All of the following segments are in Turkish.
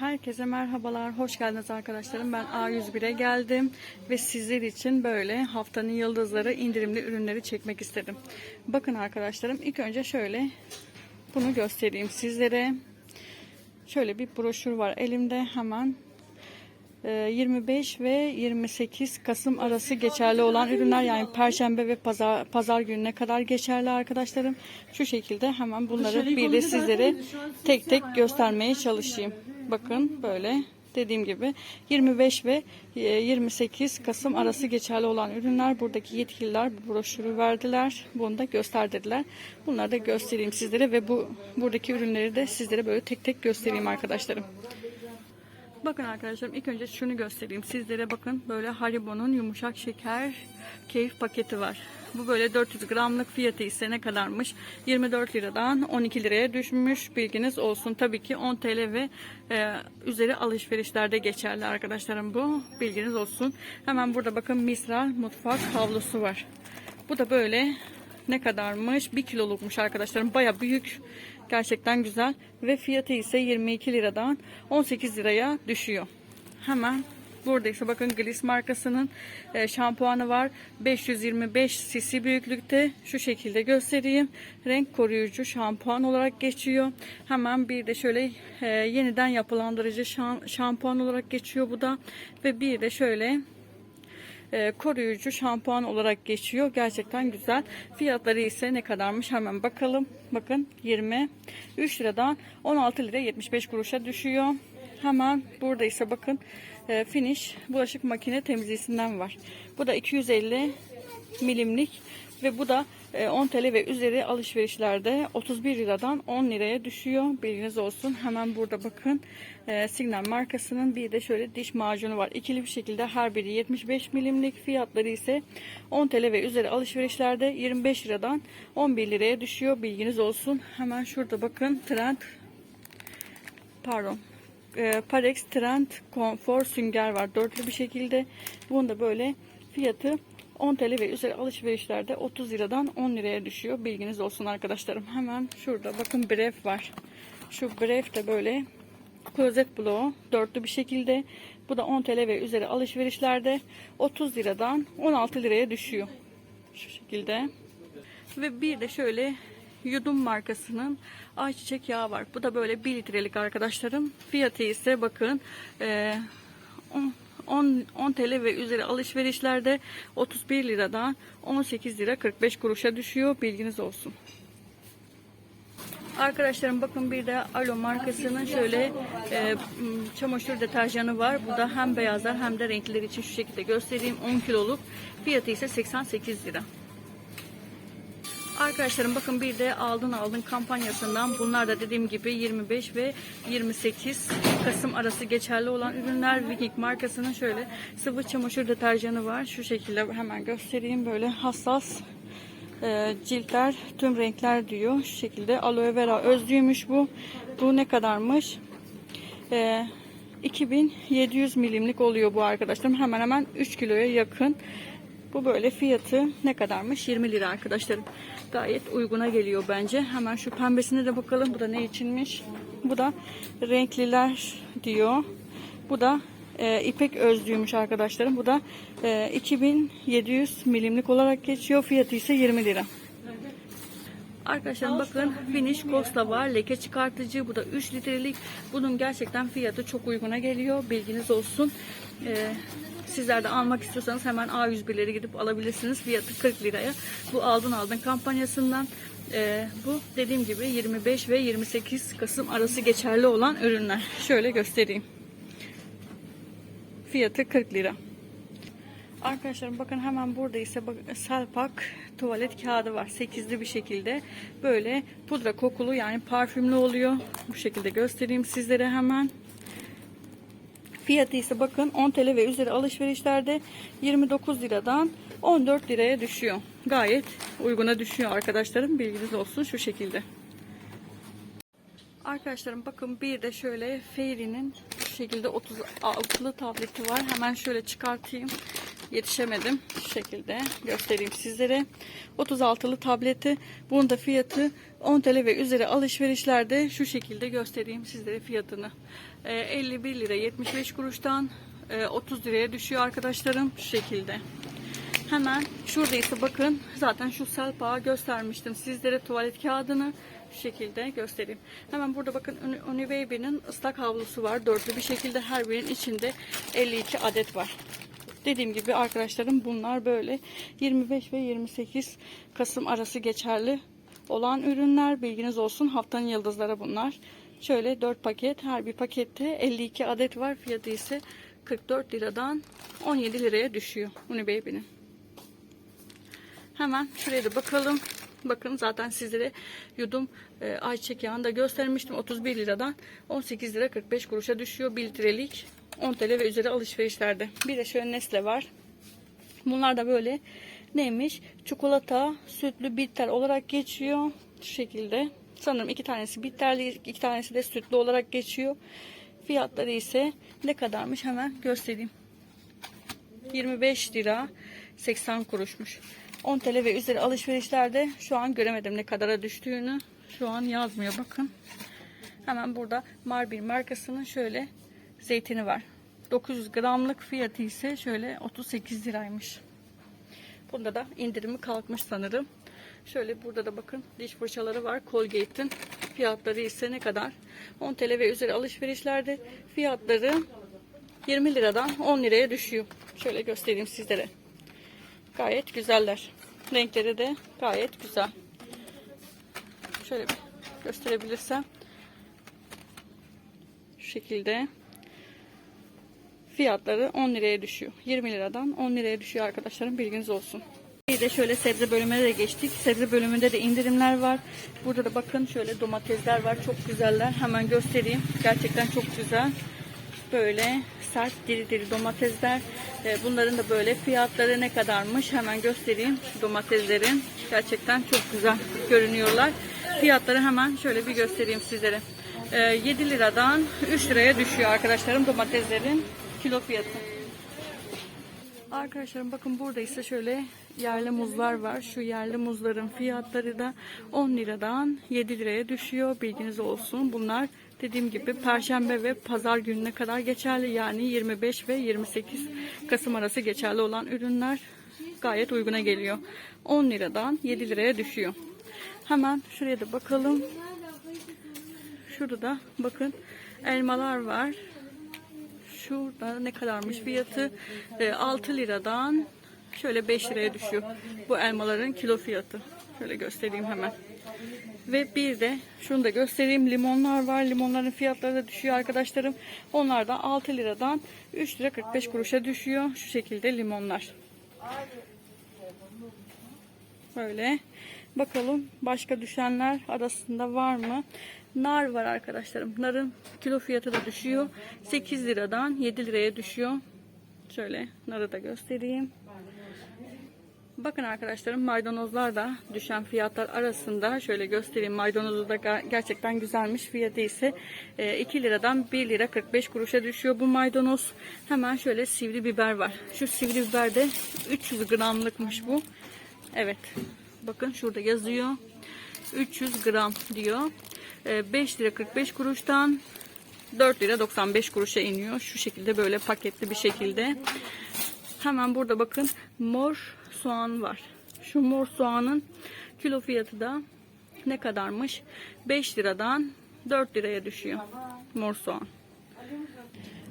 Herkese merhabalar, hoş geldiniz arkadaşlarım. Ben A101'e geldim ve sizler için böyle haftanın yıldızları indirimli ürünleri çekmek istedim. Bakın arkadaşlarım, ilk önce şöyle bunu göstereyim sizlere. Şöyle bir broşür var elimde hemen. Ee, 25 ve 28 Kasım arası geçerli olan ürünler yani Perşembe ve Pazar, Pazar gününe kadar geçerli arkadaşlarım. Şu şekilde hemen bunları bir de sizlere tek tek göstermeye çalışayım. Bakın böyle dediğim gibi 25 ve e, 28 Kasım arası geçerli olan ürünler buradaki yetkililer bu broşürü verdiler. Bunu da gösterdiler. Bunları da göstereyim sizlere ve bu buradaki ürünleri de sizlere böyle tek tek göstereyim arkadaşlarım. Bakın arkadaşlarım ilk önce şunu göstereyim. Sizlere bakın böyle Haribo'nun yumuşak şeker keyif paketi var. Bu böyle 400 gramlık fiyatı ise ne kadarmış? 24 liradan 12 liraya düşmüş. Bilginiz olsun. Tabii ki 10 TL ve e, üzeri alışverişlerde geçerli arkadaşlarım bu. Bilginiz olsun. Hemen burada bakın Misra mutfak havlusu var. Bu da böyle ne kadarmış? 1 kilolukmuş arkadaşlarım. Baya büyük. Gerçekten güzel. Ve fiyatı ise 22 liradan 18 liraya düşüyor. Hemen burada ise bakın Gliss markasının e, şampuanı var. 525 cc büyüklükte. Şu şekilde göstereyim. Renk koruyucu şampuan olarak geçiyor. Hemen bir de şöyle e, yeniden yapılandırıcı şam- şampuan olarak geçiyor bu da. Ve bir de şöyle e, koruyucu şampuan olarak geçiyor. Gerçekten güzel. Fiyatları ise ne kadarmış hemen bakalım. Bakın 23 liradan 16 lira 75 kuruşa düşüyor. Hemen burada ise bakın e, finish bulaşık makine temizleyicisinden var. Bu da 250 milimlik ve bu da e, 10 TL ve üzeri alışverişlerde 31 liradan 10 liraya düşüyor. Bilginiz olsun. Hemen burada bakın e, Signal markasının bir de şöyle diş macunu var. İkili bir şekilde her biri 75 milimlik. Fiyatları ise 10 TL ve üzeri alışverişlerde 25 liradan 11 liraya düşüyor. Bilginiz olsun. Hemen şurada bakın Trend pardon e, Parex Trend Konfor sünger var. Dörtlü bir şekilde. Bunun da böyle fiyatı 10 TL ve üzeri alışverişlerde 30 liradan 10 liraya düşüyor. Bilginiz olsun arkadaşlarım. Hemen şurada bakın Bref var. Şu Bref de böyle klozet bloğu dörtlü bir şekilde. Bu da 10 TL ve üzeri alışverişlerde 30 liradan 16 liraya düşüyor. Şu şekilde. Ve bir de şöyle Yudum markasının ayçiçek yağı var. Bu da böyle 1 litrelik arkadaşlarım. Fiyatı ise bakın e, 10, 10, 10 TL ve üzeri alışverişlerde 31 liradan 18 lira 45 kuruşa düşüyor. Bilginiz olsun. Arkadaşlarım bakın bir de Alo markasının şöyle e, çamaşır deterjanı var. Bu da hem beyazlar hem de renkliler için şu şekilde göstereyim. 10 kiloluk. Fiyatı ise 88 lira. Arkadaşlarım bakın bir de aldın aldın kampanyasından bunlar da dediğim gibi 25 ve 28 Kasım arası geçerli olan ürünler Viking markasının şöyle sıvı çamaşır deterjanı var. Şu şekilde hemen göstereyim böyle hassas e, ciltler tüm renkler diyor. Şu şekilde aloe vera özlüymüş bu. Bu ne kadarmış? E, 2700 milimlik oluyor bu arkadaşlarım. Hemen hemen 3 kiloya yakın. Bu böyle fiyatı ne kadarmış? 20 lira arkadaşlarım. Gayet uyguna geliyor bence. Hemen şu pembesine de bakalım. Bu da ne içinmiş? Bu da renkliler diyor. Bu da e, ipek özlüymüş arkadaşlarım. Bu da e, 2700 milimlik olarak geçiyor. Fiyatı ise 20 lira. Arkadaşlar bakın finish Costa var. Leke çıkartıcı. Bu da 3 litrelik. Bunun gerçekten fiyatı çok uyguna geliyor. Bilginiz olsun. Ee, sizler de almak istiyorsanız hemen A101'lere gidip alabilirsiniz. Fiyatı 40 liraya. Bu aldın aldın kampanyasından. Ee, bu dediğim gibi 25 ve 28 Kasım arası geçerli olan ürünler. Şöyle göstereyim. Fiyatı 40 lira. Arkadaşlarım bakın hemen burada ise bak, Selpak tuvalet kağıdı var. Sekizli bir şekilde böyle pudra kokulu yani parfümlü oluyor. Bu şekilde göstereyim sizlere hemen. Fiyatı ise bakın 10 TL ve üzeri alışverişlerde 29 liradan 14 liraya düşüyor. Gayet uyguna düşüyor arkadaşlarım. Bilginiz olsun şu şekilde. Arkadaşlarım bakın bir de şöyle Fairy'nin şu şekilde 36'lı tableti var. Hemen şöyle çıkartayım. Yetişemedim. Şu şekilde göstereyim sizlere. 36'lı tableti. Bunun da fiyatı 10 TL ve üzeri alışverişlerde şu şekilde göstereyim sizlere fiyatını. Ee, 51 lira 75 kuruştan e, 30 liraya düşüyor arkadaşlarım. Şu şekilde. Hemen şurada ise bakın zaten şu selpağı göstermiştim sizlere tuvalet kağıdını şu şekilde göstereyim. Hemen burada bakın Uni- Unibaby'nin ıslak havlusu var. Dörtlü bir şekilde her birinin içinde 52 adet var. Dediğim gibi arkadaşlarım bunlar böyle 25 ve 28 Kasım arası geçerli olan ürünler. Bilginiz olsun haftanın yıldızları bunlar. Şöyle 4 paket her bir pakette 52 adet var. Fiyatı ise 44 liradan 17 liraya düşüyor Unibaby'nin. Hemen şuraya da bakalım. Bakın zaten sizlere yudum e, ayçiçek yağını da göstermiştim. 31 liradan 18 lira 45 kuruşa düşüyor. 1 litrelik 10 TL ve üzeri alışverişlerde. Bir de şöyle Nesle var. Bunlar da böyle neymiş? Çikolata, sütlü bitter olarak geçiyor. Şu şekilde. Sanırım iki tanesi bitterli, iki tanesi de sütlü olarak geçiyor. Fiyatları ise ne kadarmış hemen göstereyim. 25 lira 80 kuruşmuş. 10 TL ve üzeri alışverişlerde şu an göremedim ne kadara düştüğünü. Şu an yazmıyor bakın. Hemen burada Marbil markasının şöyle zeytini var. 900 gramlık fiyatı ise şöyle 38 liraymış. Bunda da indirimi kalkmış sanırım. Şöyle burada da bakın diş fırçaları var. Colgate'in fiyatları ise ne kadar? 10 TL ve üzeri alışverişlerde fiyatları 20 liradan 10 liraya düşüyor. Şöyle göstereyim sizlere. Gayet güzeller. Renkleri de gayet güzel. Şöyle bir gösterebilirsem. Şu şekilde. Fiyatları 10 liraya düşüyor. 20 liradan 10 liraya düşüyor arkadaşlarım bilginiz olsun. Bir de şöyle sebze bölümüne de geçtik. Sebze bölümünde de indirimler var. Burada da bakın şöyle domatesler var. Çok güzeller. Hemen göstereyim. Gerçekten çok güzel. Böyle sert diri diri domatesler. Ee, Bunların da böyle fiyatları ne kadarmış hemen göstereyim. Domateslerin gerçekten çok güzel görünüyorlar. Fiyatları hemen şöyle bir göstereyim sizlere. Ee, 7 liradan 3 liraya düşüyor arkadaşlarım domateslerin kilo fiyatı. Arkadaşlarım bakın burada ise şöyle yerli muzlar var. Şu yerli muzların fiyatları da 10 liradan 7 liraya düşüyor. Bilginiz olsun. Bunlar dediğim gibi perşembe ve pazar gününe kadar geçerli. Yani 25 ve 28 Kasım arası geçerli olan ürünler gayet uyguna geliyor. 10 liradan 7 liraya düşüyor. Hemen şuraya da bakalım. Şurada da bakın elmalar var. Şurada ne kadarmış fiyatı? E, 6 liradan şöyle 5 liraya düşüyor. Bu elmaların kilo fiyatı. Şöyle göstereyim hemen. Ve bir de şunu da göstereyim. Limonlar var. Limonların fiyatları da düşüyor arkadaşlarım. Onlar da 6 liradan 3 lira 45 kuruşa düşüyor. Şu şekilde limonlar. Böyle. Bakalım başka düşenler arasında var mı? Nar var arkadaşlarım. Narın kilo fiyatı da düşüyor. 8 liradan 7 liraya düşüyor. Şöyle narı da göstereyim. Bakın arkadaşlarım maydanozlar da düşen fiyatlar arasında şöyle göstereyim. Maydanozu da gerçekten güzelmiş. Fiyatı ise e, 2 liradan 1 lira 45 kuruşa düşüyor bu maydanoz. Hemen şöyle sivri biber var. Şu sivri biber de 300 gramlıkmış bu. Evet. Bakın şurada yazıyor. 300 gram diyor. E, 5 lira 45 kuruştan 4 lira 95 kuruşa iniyor. Şu şekilde böyle paketli bir şekilde. Hemen burada bakın mor soğan var. Şu mor soğanın kilo fiyatı da ne kadarmış? 5 liradan 4 liraya düşüyor mor soğan.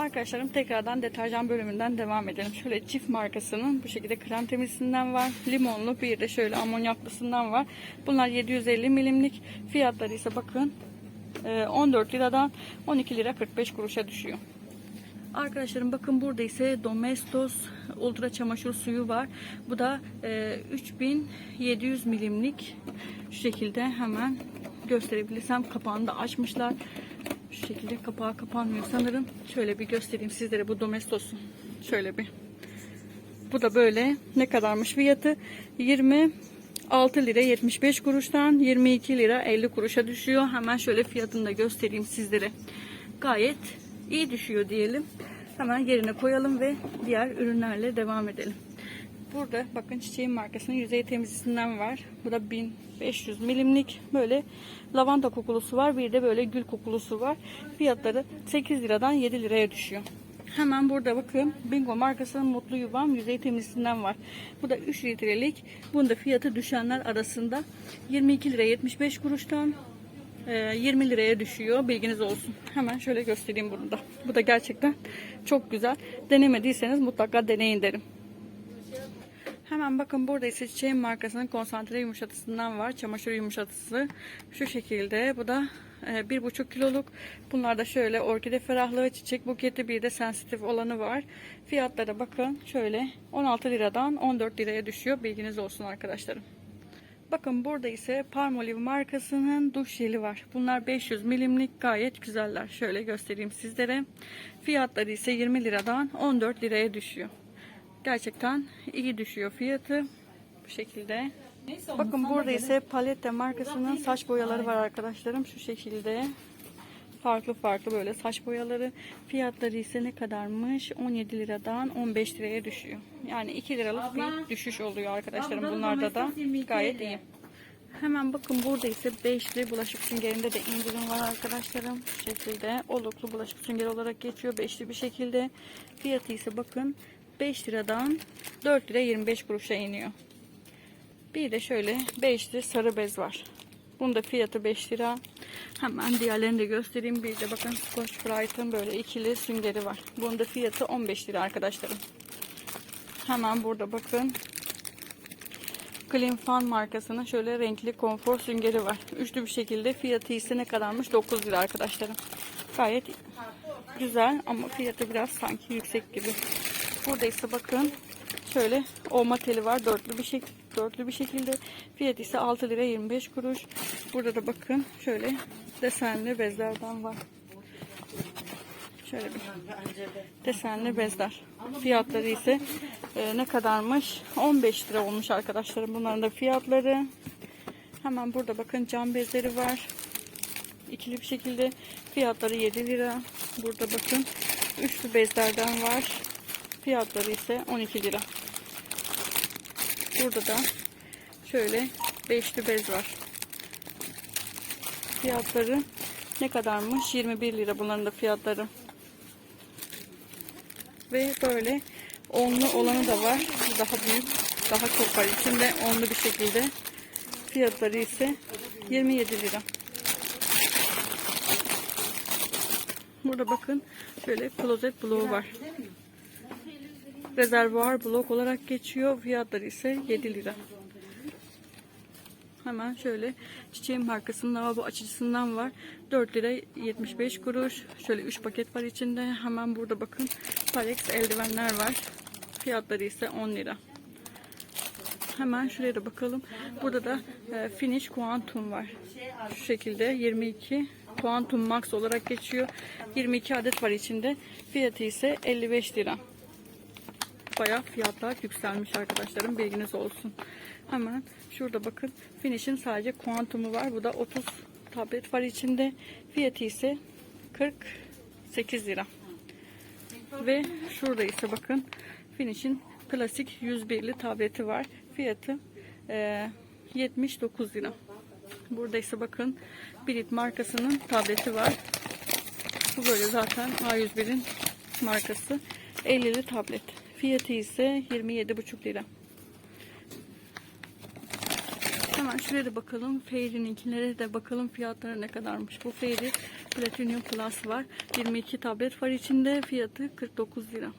Arkadaşlarım tekrardan deterjan bölümünden devam edelim. Şöyle çift markasının bu şekilde krem temizlisinden var. Limonlu bir de şöyle amonyaklısından var. Bunlar 750 milimlik. Fiyatları ise bakın e, 14 liradan 12 lira 45 kuruşa düşüyor. Arkadaşlarım bakın burada ise Domestos ultra çamaşır suyu var. Bu da e, 3700 milimlik. Şu şekilde hemen gösterebilirsem kapağını da açmışlar. Şu şekilde kapağı kapanmıyor sanırım. Şöyle bir göstereyim sizlere bu Domestos'u. Şöyle bir. Bu da böyle ne kadarmış fiyatı? 26 lira 75 kuruştan 22 lira 50 kuruşa düşüyor. Hemen şöyle fiyatını da göstereyim sizlere. Gayet iyi düşüyor diyelim. Hemen yerine koyalım ve diğer ürünlerle devam edelim. Burada bakın çiçeğin markasının yüzey temizlisinden var. Bu da 1500 milimlik böyle lavanta kokulusu var. Bir de böyle gül kokulusu var. Fiyatları 8 liradan 7 liraya düşüyor. Hemen burada bakın Bingo markasının Mutlu Yuvam yüzey temizlisinden var. Bu da 3 litrelik. Bunda fiyatı düşenler arasında 22 lira 75 kuruştan e, 20 liraya düşüyor. Bilginiz olsun. Hemen şöyle göstereyim bunu da. Bu da gerçekten çok güzel. Denemediyseniz mutlaka deneyin derim. Hemen bakın burada ise çiçeğin markasının konsantre yumuşatısından var. Çamaşır yumuşatısı. Şu şekilde. Bu da e, 1,5 kiloluk. Bunlar da şöyle orkide ferahlığı, çiçek buketi bir de sensitif olanı var. Fiyatlara bakın. Şöyle 16 liradan 14 liraya düşüyor. Bilginiz olsun arkadaşlarım. Bakın burada ise Palmolive markasının duş jeli var. Bunlar 500 milimlik gayet güzeller. Şöyle göstereyim sizlere. Fiyatları ise 20 liradan 14 liraya düşüyor. Gerçekten iyi düşüyor fiyatı. Bu şekilde. Bakın burada ise Palette markasının saç boyaları var arkadaşlarım. Şu şekilde. Farklı farklı böyle saç boyaları. Fiyatları ise ne kadarmış? 17 liradan 15 liraya düşüyor. Yani 2 liralık bir düşüş oluyor arkadaşlarım. Bunlarda da gayet iyi. Hemen bakın burada ise beşli bulaşık süngerinde de indirim var arkadaşlarım. Şu şekilde oluklu bulaşık süngeri olarak geçiyor. Beşli bir şekilde. Fiyatı ise bakın 5 liradan 4 lira 25 kuruşa iniyor. Bir de şöyle beşli sarı bez var. Bunun da fiyatı 5 lira. Hemen diğerlerini de göstereyim. Bir de bakın Scotch Brite'ın böyle ikili süngeri var. Bunun da fiyatı 15 lira arkadaşlarım. Hemen burada bakın. Clean Fan markasının şöyle renkli konfor süngeri var. Üçlü bir şekilde fiyatı ise ne kadarmış? 9 lira arkadaşlarım. Gayet güzel ama fiyatı biraz sanki yüksek gibi. Burada ise bakın şöyle olma teli var. Dörtlü bir şek dörtlü bir şekilde. Fiyatı ise 6 lira 25 kuruş. Burada da bakın şöyle desenli bezlerden var. Şöyle bir desenli bezler. Fiyatları ise e, ne kadarmış? 15 lira olmuş arkadaşlarım. Bunların da fiyatları. Hemen burada bakın cam bezleri var. İkili bir şekilde fiyatları 7 lira. Burada bakın üçlü bezlerden var. Fiyatları ise 12 lira. Burada da şöyle beşli bez var. Fiyatları ne kadarmış? 21 lira bunların da fiyatları. Ve böyle onlu olanı da var. Daha büyük. Daha çok var. İçinde onlu bir şekilde. Fiyatları ise 27 lira. Burada bakın şöyle klozet bloğu var. Rezervuar blok olarak geçiyor. Fiyatları ise 7 lira. Hemen şöyle çiçeğin markasının lavabo açıcısından var. 4 lira 75 kuruş. Şöyle 3 paket var içinde. Hemen burada bakın Parex eldivenler var. Fiyatları ise 10 lira. Hemen şuraya da bakalım. Burada da e, Finish Quantum var. Şu şekilde 22 Quantum Max olarak geçiyor. 22 adet var içinde. Fiyatı ise 55 lira. Bayağı fiyatlar yükselmiş arkadaşlarım. Bilginiz olsun. Hemen şurada bakın. Finish'in sadece kuantumu var. Bu da 30 tablet var içinde. Fiyatı ise 48 lira. Ve şurada ise bakın Finish'in klasik 101'li tableti var. Fiyatı e, 79 lira. Burada ise bakın Bilit markasının tableti var. Bu böyle zaten A101'in markası. 50'li tablet. Fiyatı ise 27,5 lira. Hemen şuraya da bakalım. Fairy'ninkilere de bakalım fiyatları ne kadarmış. Bu Fairy Platinum Plus var. 22 tablet var içinde. Fiyatı 49 lira.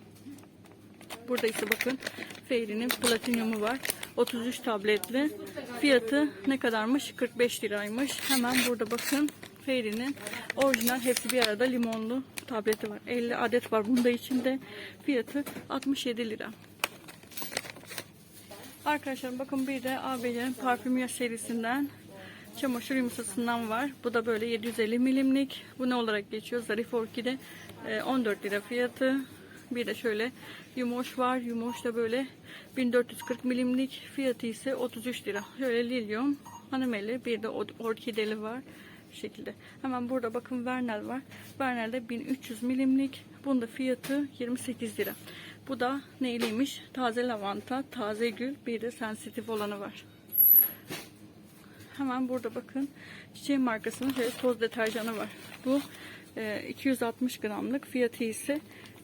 Burada ise bakın Fairy'nin Platinum'u var. 33 tabletli. Fiyatı ne kadarmış? 45 liraymış. Hemen burada bakın Fairy'nin orijinal hepsi bir arada limonlu tableti var. 50 adet var bunda içinde. Fiyatı 67 lira. Arkadaşlar bakın bir de ABC'nin parfümya serisinden çamaşır yumurtasından var. Bu da böyle 750 milimlik. Bu ne olarak geçiyor? Zarif Orkide 14 lira fiyatı. Bir de şöyle yumoş var. Yumoş da böyle 1440 milimlik. Fiyatı ise 33 lira. Şöyle lilyum, hanımeli bir de orkideli var. Bu şekilde. Hemen burada bakın Vernel var. Vernel'de 1300 milimlik. Bunda fiyatı 28 lira. Bu da neyliymiş? Taze lavanta, taze gül, bir de sensitif olanı var. Hemen burada bakın çiçeğin markasının şöyle toz deterjanı var. Bu e, 260 gramlık fiyatı ise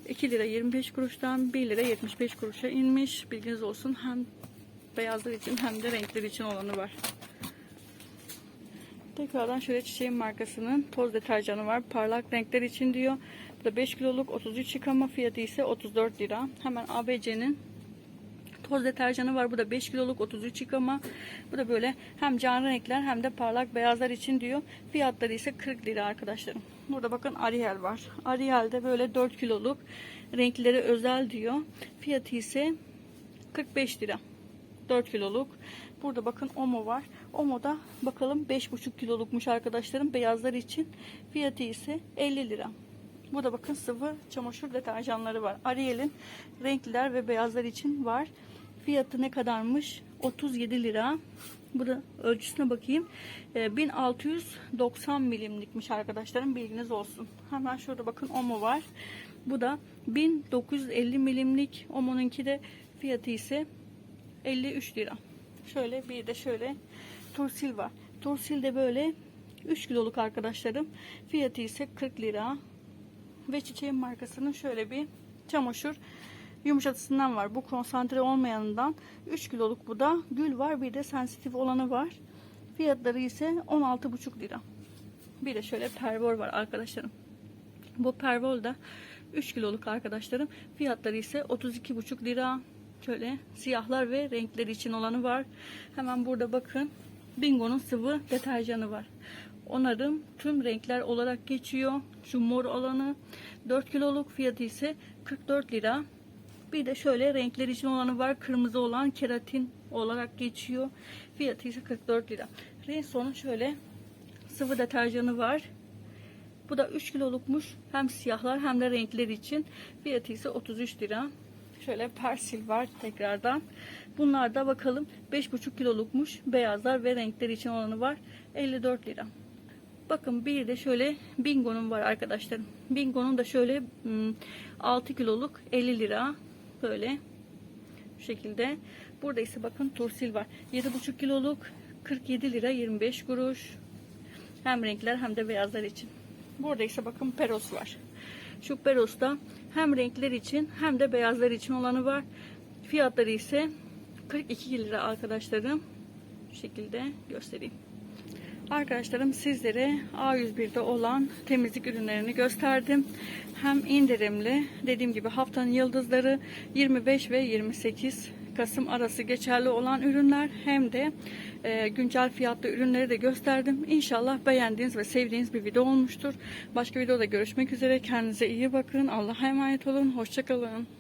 2 lira 25 kuruştan 1 lira 75 kuruşa inmiş. Bilginiz olsun hem beyazlar için hem de renkler için olanı var. Tekrardan şöyle çiçeğin markasının toz deterjanı var. Parlak renkler için diyor. Bu da 5 kiloluk 33 yıkama fiyatı ise 34 lira. Hemen ABC'nin toz deterjanı var. Bu da 5 kiloluk 33 yıkama. Bu da böyle hem canlı renkler hem de parlak beyazlar için diyor. Fiyatları ise 40 lira arkadaşlarım. Burada bakın Ariel var. Ariel'de böyle 4 kiloluk renkleri özel diyor. Fiyatı ise 45 lira. 4 kiloluk. Burada bakın Omo var. Omo da bakalım 5,5 kilolukmuş arkadaşlarım. Beyazlar için. Fiyatı ise 50 lira. Burada bakın sıvı çamaşır deterjanları var. Ariel'in renkliler ve beyazlar için var. Fiyatı ne kadarmış? 37 lira. Bu da ölçüsüne bakayım. Ee, 1690 milimlikmiş arkadaşlarım. Bilginiz olsun. Hemen şurada bakın Omo var. Bu da 1950 milimlik. Omo'nunki de fiyatı ise 53 lira. Şöyle bir de şöyle tursil var. Tursil de böyle 3 kiloluk arkadaşlarım. Fiyatı ise 40 lira. Ve çiçeğin markasının şöyle bir çamaşır yumuşatısından var. Bu konsantre olmayanından 3 kiloluk bu da gül var. Bir de sensitif olanı var. Fiyatları ise 16,5 lira. Bir de şöyle pervol var arkadaşlarım. Bu pervol da 3 kiloluk arkadaşlarım. Fiyatları ise 32,5 lira. Şöyle siyahlar ve renkleri için olanı var. Hemen burada bakın. Bingo'nun sıvı deterjanı var. Onarım tüm renkler olarak geçiyor. Şu mor olanı 4 kiloluk fiyatı ise 44 lira. Bir de şöyle renkler için olanı var. Kırmızı olan keratin olarak geçiyor. Fiyatı ise 44 lira. Renson'un şöyle sıvı deterjanı var. Bu da 3 kilolukmuş. Hem siyahlar hem de renkler için. Fiyatı ise 33 lira. Şöyle persil var tekrardan. Bunlar da bakalım 5,5 kilolukmuş. Beyazlar ve renkler için olanı var. 54 lira. Bakın bir de şöyle Bingo'nun var arkadaşlar. Bingo'nun da şöyle 6 kiloluk 50 lira. Böyle bu şekilde. Burada ise bakın tursil var. 7,5 kiloluk 47 lira 25 kuruş. Hem renkler hem de beyazlar için. Burada ise bakın Peros var. Şu Peros'ta hem renkler için hem de beyazlar için olanı var. Fiyatları ise 42 lira arkadaşlarım. Bu şekilde göstereyim. Arkadaşlarım sizlere A101'de olan temizlik ürünlerini gösterdim. Hem indirimli dediğim gibi haftanın yıldızları 25 ve 28 Kasım arası geçerli olan ürünler hem de e, güncel fiyatlı ürünleri de gösterdim. İnşallah beğendiğiniz ve sevdiğiniz bir video olmuştur. Başka videoda görüşmek üzere. Kendinize iyi bakın. Allah'a emanet olun. Hoşçakalın.